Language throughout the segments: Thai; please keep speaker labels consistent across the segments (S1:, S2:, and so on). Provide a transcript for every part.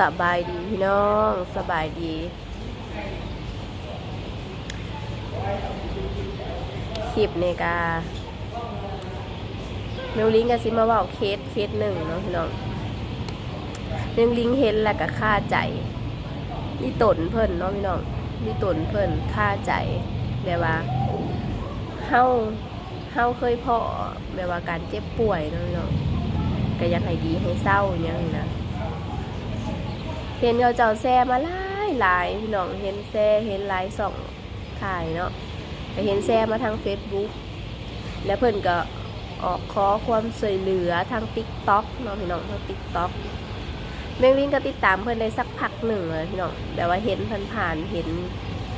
S1: สบายดีพี่น้องสบายดีคลิปในกาเมลลิงกับซิมาเว่าเคสเคสหนึ่งเนาะพี่น้องเมลลิงเห็นแล้วก็ค่าใจนี่ตนเพิ่นเนาะพี่น้องนี่ตนเพิ่นค่าใจแบบว่าเฮาเฮาเคยพอแบบว่าการเจ็บป่วยเนาะพี่น้องก็ยากให้ดีให้เศร้าอย่างนี้นะ เห็นเขาเจ้าแซ่มาหลายหลายพี่น้องเห็นแซ่เห็นไลฟ์ส่องถ่ายเนาะแต่เห็นแซ่มาทาง Facebook แล้วเพิ่นก็ออกขอความช่วยเหลือทาง TikTok เนาะพี่น้องทาง TikTok เมงลิงก็ติดตามเพิ่นได้สักพักหนึ่งเลยพี่น้องแต่ว่าเห็นผ่านๆเห็น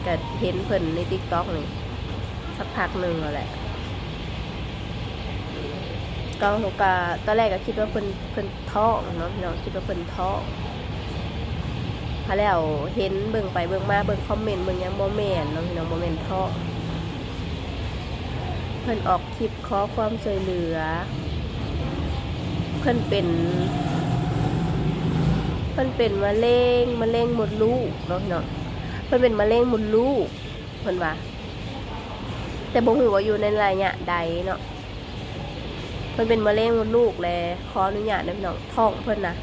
S1: ก็เห็นเพิ่นใน TikTok นี่สักพักหนึ่งแล้วแหละก็หนูก็ตอนแรกก็คิดว่าเพิ่นเพิ่นท้องเนาะพี่น้องคิดว่าเพิ่นท้อง พอแล้วเห็นเบิ่งไปเบิ่งมาเบิ่งคอมเมนต์เบิ่งยังบ่แม่นเนาะพี่น้องบ่แม่นเทาะเพิ่นออกคลิปขอความช่วยเหลือ เพิ่นเป็น เพิ่นเป็นมะเร็งมะเร็งหมดลูกเนาะพี่น้องเพิ่นเป็นมะเร็งหมดลูกเพิ่นว่าแต่บ่ฮู้ว่าอยู่ในระยะใดเนาะเพิ่นเป็นมะเร็งหมดลูกแลขออนุญาตนะพี่น้องท้องเพิ่นนะ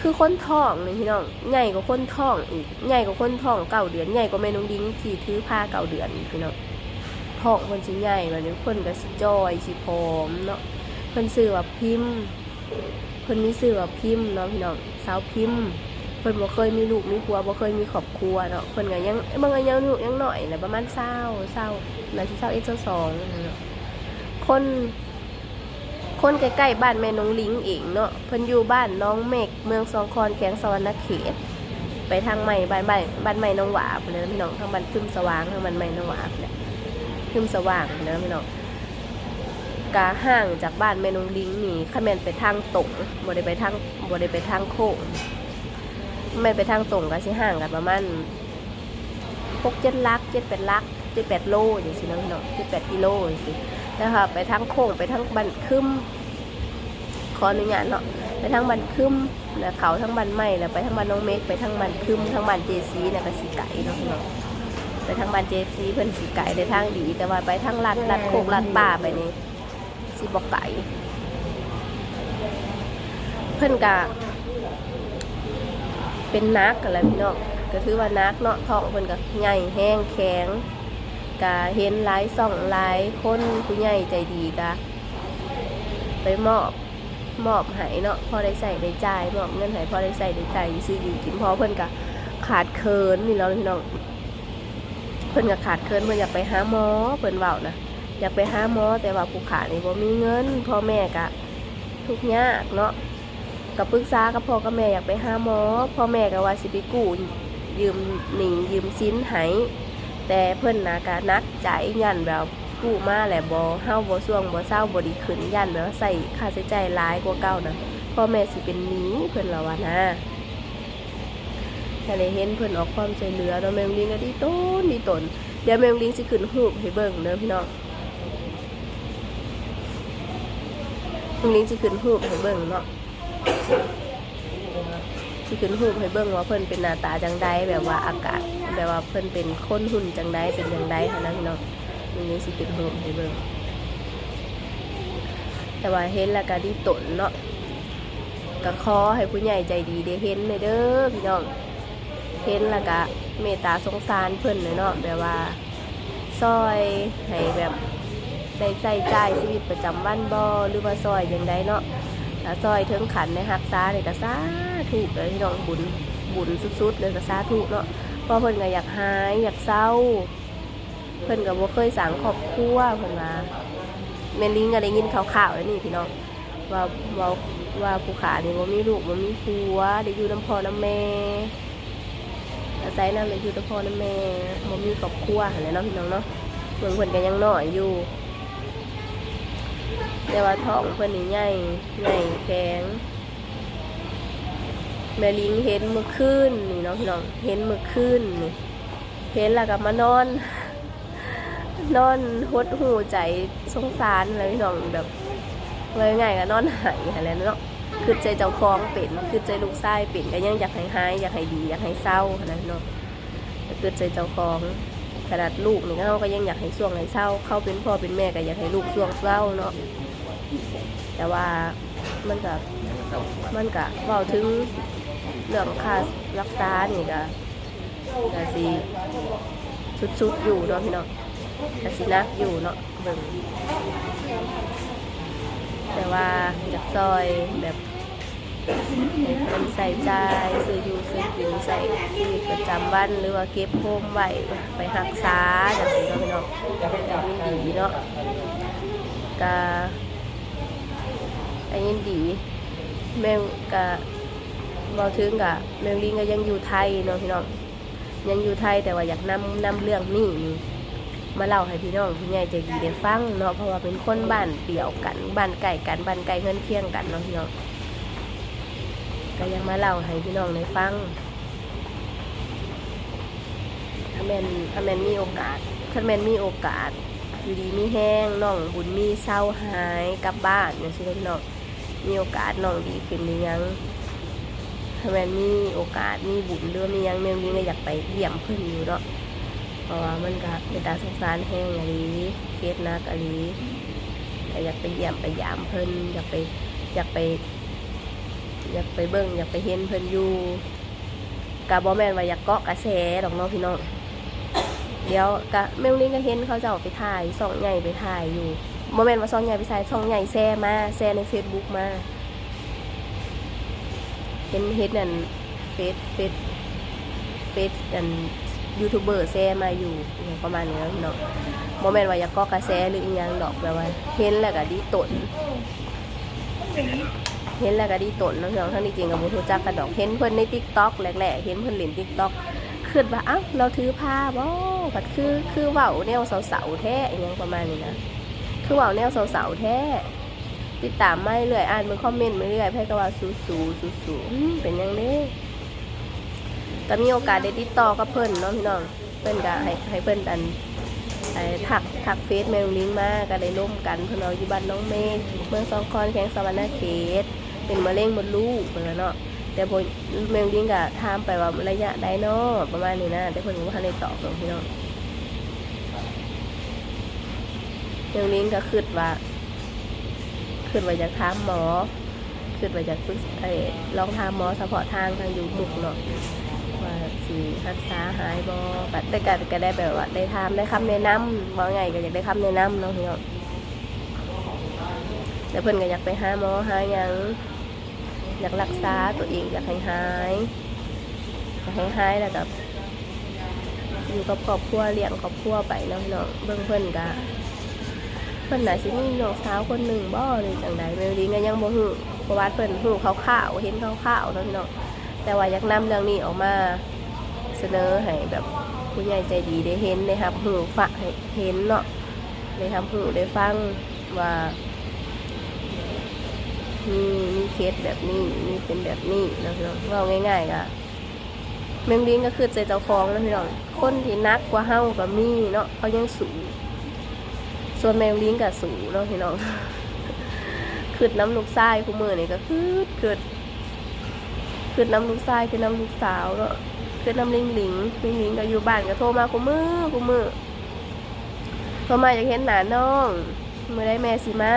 S1: คือคนท้องนี่พี่น้องใหญ่กว่าคนท้องอีกใหญ่กว่าคนท้องเก่าเดือนใหญ่กว่าแม่น้องดิ้งที่ถือผ้าเก่าเดือนพี่น้องท้องคนชิ้นใหญ่แบบนี้คนก็สิจอยสิผอมเนาะเพิ่นซื้อว่าพิมพ์เพิ่นมีซื้อว่าพิมพ์เนาะพี่น้องสาวพิมพ์เพิ่นบ่เคยมีลูกมีผัวบ่เคยมีครอบครัวเนาะเพิ่นก็ยังบิ่งก็ยังลูกยังหน่อยแหละประมาณ20 20น่าสิ20เอ็ด22เนาะคน คนใกล้ๆบ้านแม่น้องลิงเองเนาะเพิ่นอยู่บ้านน้องเมกเมืองสองคอนแขวงสวรรณเขต ไปทางใหม่บ้านบ้านบ้านใหม่น้องหวาบเลยนะพี่น้องทางบ้านคึมสว่างทางบ้านใหม่น้องหวาบเนี่ยคึมสว่างเลยนะพี่น้องกาห่างจากบ้านแม่น้องลิงนี่ข้าแมนไปทางตรงบ่ได้ไปทางบ่ได้ไปทางโค้งแม่นไปทางตรงก็สิห่างกันประมาณหกเจ็ดลักเจ็ดแปดลักเจ็ดแปดโลอย่างสิเนาะพี่น้องเจ็ดแปดกิโลอย่างสิ นะคะ ไปทางโค้งไปทางบันคึมขออนุญาตเนาะไปทางบันคึมนะเขาทางบันไม้แล้วไปทางบันน้องเมกไปทางบันคึมทางบันเจซีเนี่ยก็สีไก่เนาะพี่น้องไปทางบันเจซีเพิ่นสีไก่ในทางดี แต่ว่าไปทางลัดลัดโคกลัดป่าไปนี่สีบอกไก่เพิ่นกะเป็นนักกันแหล้วพี่น้องก็ถือว่านักเนาะท้องเพิ่นก็ใหญ่แห้งแข็ง กะเห็นหลายส่องหลายคนผู้ใหญ่ใจดีกะไปมอบมอบให้เนาะพอได้ใส่ได้จ่ายมอบเงินให้พอได้ใส่ได้จ่ายซื้ออยู่กินพอเพิ่นกะขาดเคินนี่เนาพี่น้องเพิ่นกะขาดเคินเพิ่นอยากไปหาหมอเพิ่นเว้านะอยากไปหาหมอแต่ว่าผู้ขานี่บ่มีเงินพ่อแม่กะทุกยากเนาะกับปรึกษากับพ่อกับแม่อยากไปหาหมอพ่อแม่ก็ว่าสิไปกู้ยืมหนี้ยืมสินให้ แต่เพิ่นนะก็นักใจยันแบบกู้มาแหละบ่เฮาบ่ซ่วงบ่เศร้าบ่ดีขึ้นยันแบบใส่ค่าใช้จ่ายหลายกว่าเก่านะพ่อแม่สิเป็นหนี้เพิ่นละวานะถ้าได้เห็นเพิ่นออกความช่วยเหลือเนาะแมงลิงก็ดีต้นดีต้นเดี๋ยวแมงลิงสิขึ้นรูให้เบิ่งเด้อพี่น้องแมงลิงสิขึ้นรูให้เบิ่งเนาะ สิขึ้นรูปให้เบิ่งว่าเพิ่นเป็นหน้าตาจังใดแบบว่าอากาศแบบว่าเพิ่นเป็นคนหุ่นจังไดเป็นจังไดค่ะนะพี่น้องมันนี้สิเป็นโฮมให้เบิ่งแต่ว่าเห็นแล้วก็ดีตนเนาะก็ขอให้ผู้ใหญ่ใจดีได้เห็นเลยเด้อพี่น้องเห็นแล้วก็เมตตาสงสารเพิ่นเลยเนาะแบบว่าซอยให้แบบได้ใส่ใจชีวิตประจำวันบ่หรือว่าซอยจังไดเนาะถ้าซอยเถึงขันในหักษาเนี่ยก็สา ธุเลยพี่น้องบุญบุญสุดๆเลยก็สาธุเนาะเพราะเพิ่นก็อยากหายอยากเศร้า เพิ่นก็บ่เคยสร้างครอบครัวเพิ่นว่าแมนลิงก็ได้ยินข่าวๆแล้วนี่พี่น้องว่าว่าว่าผู้ขานี่บ่มีลูกบ่มีผัวได้อยู่น้ำพ่อน้ำแม่อาศัยนำได้อยู่น้ำพ่อน้ำแม่บ่มีครอบครัวหั่นและเนาะพี่น้องเนาะเบิ่งเพิ่นก็ยังน้อยอยู่แต่ว่าท้องเพิ่นนี่ใหญ่ใหญ่แข็ง แม่ลิงเห็นเมื่อคืนนี่เนาะพี่น้องเห็นเมื่อคืนนี่เห็นแล้วก็มานอน นอนหดหูใจสงสารเลยพี่น้องแบบเลยง่ายก็นอนหายอะไรเนาะคือใจเจ้าของเป็นคือใจลูกชายเป็นก็ยังอยากให้หายอยากให้ดีอยากให้เศร้าขนาดนั้นเนาะคือใจเจ้าของขนาดลูกนี่เขาก็ยังอยากให้ช่วงให้เศร้า เขาเป็นพ่อเป็นแม่ก็อยากให้ลูกช่วงเศร้าเนาะแต่ว่ามันก็มันก็เว้าถึง เรื่องค่ารักษานี่ก็ก็สิสุดๆอยู่เนาะพี่เนาะก็สินักอยู่เนาะเบิ่งแต่ว่าอยากซอยแบบให้คนใส่ใจซื้ออยู่ซื้อกินใส่ชีวิตประจำวันหรือว่าเก็บโฮมไว้ไปรักษาอย่างนี้เนาะพี่น้องแต่ยินดีเนาะกะอันยินดีแม่กะ เบาถึงกะแมงลิงก็ยังอยู่ไทยเนาะพี่น้องยังอยู่ไทยแต่ว่าอยากนำนำเรื่องนี้นี่มาเล่าให้พี่น้องพี่ใหญ่ใจดีได้ฟังเนาะเพราะว่าเป็นคนบ้านเดี่ยวกันบ้านไก่กันบ้านไก่เพื่อนเคียงกันเนาะพี่น้องก็ยังมาเล่าให้พี่น้องได้ฟังถ้าแมนถ้าแมนมีโอกาสถ้าแมนมีโอกาสอยู่ดีมีแห้งน้องบุญมีเศร้าหายกลับบ้านอย่างเช่นพี่น้องมีโอกาสน้องดีขึ้นหรือยัง ถ้าแมนมีโอกาสมีบุญเรื่องมียังเมืองนี้ก็อยากไปเยี่ยมเพื่อนอยู่เนาะเพราะว่ามันก็เป็นตาสงสารแห้งอะลีเคสนักอะลีแต่อยากไปเยี่ยมไปยามเพิ่นอยากไปอยากไป อยากไปเบิ่งอยากไปเห็นเพิ่นอยู่กะบ่แมนว่าอยากเกาะกระแสดอกน้องพี่น้องเดี๋ยวกะแม่ลิงก็เห็นเขาเจ้าไปถ่ายส่องใหญ่ไปถ่ายอยู่บ่แมนว่าส่องใหญ่ไปถ่ายส่องใหญ่แซ่มาแซ่ใน Facebook มา เห็นเฮ็ดนั่นเฟซเฟซเฟซอันยูทูบเบอร์แซ่มาอยู่อย่างประมาณนี้เนาะโมเมนต์ว่าอยากก็กระแสหรืออีหยังดอกแบบว่า เห็นแล้วก็ดีตนเห็นแล้วก็ดีตนเนาะพี่น้องทั้งที่จริงกับบุทูจักกระดอกเห็นเพิ่อนในทิกต็อกแรกๆเห็นเพิ่อนเล่นทิกต็อกคิดว่าอ้าวเราถือผ้าบ่บัดคือคือเว้าแนวเสาๆแท้อหยังประมาณนี้นะคือเว้าแนวเสาๆแท้ ติดตามมาเรื่อยอ่านมันคอมเมนต์มาเรื่อยไพ่ก็ว่าสู้ๆสู้ๆอืมเป็นหยังเด้ก็มีโอกาสได้ติดต่อกับเพิ่นเนาะพี่น้องเพิ่นก็ให้ให้เพิ่นอันไอ้ทักทักเฟซแมวลิงมาก็ได้ร่วมกันเพิ่นเอาอยู่บ้านน้องเมฆเมืองสองคอนแข้งสวรรณเขตเป็นมะเร็งมดลูกเพิ่นว่าเนาะแต่พอแมวลิงก็ถามไปว่าระยะใดเนาะประมาณนี้นะแต่เพิ่นก็บ่ทันได้ตอบหรอกพี่น้องแมวลิงก็คิดว่า คิดว่าอยากถามหมอคิดว่าอยากปรึกเอ้ลองถามหมอเฉพาะทางทางอยู่มุกเนาะว่าสิรักษาหายบ่ก็แต่ก็ก็ได้แบบว่าได้ทำได้คำแนะนำว่าไงก็อยากได้คำแนะนำเนาะพี่น้องแต่เพิ่นก็อยากไปหาหมอหาหยังอยากรักษาตัวเองอยากให้หายอยากให้หายแล้วก็อยู่กับครอบครัวเลี้ยงครอบครัวไปเนาะพี่น้องเบิ่งเพิ่นก็ พิ่นน่ะสิมีน้องสาวคนหนึ่งบ่หรือจังใดแม่ลีก็ยังบ่ฮู้เพราะว่าเพิ่นฮู้คร่าวๆเห็นคร่าวๆเนาะพี่น้องแต่ว่าอยากนำเรื่องนี้ออกมาเสนอให้แบบผู้ใหญ่ใจดีได้เห็นได้รับหูฝะให้เห็นเนาะได้รับหูได้ฟังว่ามีมีเคสแบบนี้มีเป็นแบบนี้นะพี่น้องเราง่ายๆก็แมงลิงก็คือใจเจ้าของนะพี่น้องคนที่นักกว่าเฮาก็มีเนาะเขายังสูง ส่วนแมงลิงก็สูเนาะพี่น้องคืดน้ำลูกทรายคู่มือนี่ก็คืดคืดคือน้ำลูกชายคือน้ำลูกสาวเนาะคือน้ำลิงลิงลิงลิงก็อยู่บ้านก็โทรมากูมือกูมือโทรมาอยากเห็นหนาน้องเมื่อได้แม่สิมา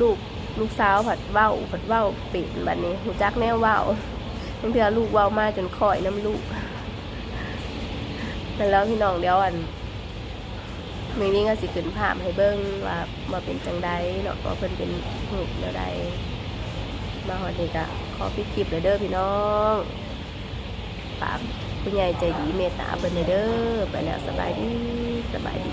S1: ลูกลูกสาวผัดเว้าผัดเว้าปิดแบบนี้หูจักแนวเว้าบางทีลูกเว้ามาจนคอยน้ำลูกแต่แล้วพี่น้องเดี๋ยวอัน มีนี้ก็สิขึ้นภาพให้เบิ้งว่ามาเป็นจังใดเนาะว่าเพิ่นเป็นหูเดียวใดมาหอดนี่ก็ขอพิดคลิปเลยเด้อพี่น้องฝากผู้ใหญ่ใจดีเมตตาเบิ่นเด้อไปแล้วสบายดีสบายดี